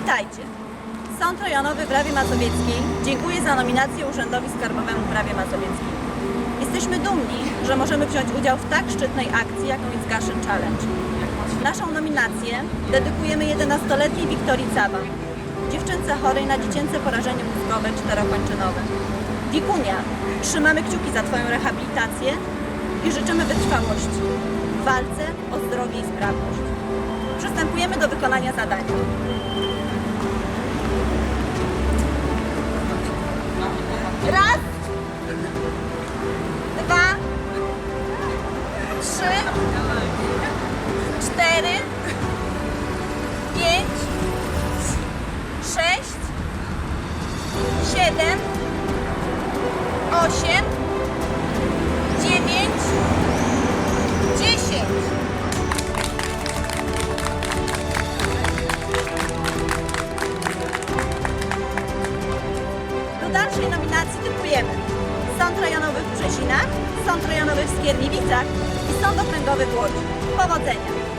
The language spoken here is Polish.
Witajcie! Sąd Rejonowy w Rawie Mazowieckiej dziękuję za nominację Urzędowi Skarbowemu w Rawie Mazowieckiej. Jesteśmy dumni, że możemy wziąć udział w tak szczytnej akcji, jaką jest Gaszyn Challenge. Naszą nominację dedykujemy 11-letniej Wiktorii Caban, dziewczynce chorej na dziecięce porażenie mózgowe czterokończynowe. Wikunia, trzymamy kciuki za Twoją rehabilitację i życzymy wytrwałości w walce o zdrowie i sprawność. Przystępujemy do wykonania zadania. Trzy, cztery, pięć, sześć, siedem, osiem, dziewięć, dziesięć. Do dalszej nominacji typujemy Sąd Rejonowy w Brzezinach, Sąd Rejonowy w Skierniewicach i Sąd Okręgowy w Łodzi. Powodzenia!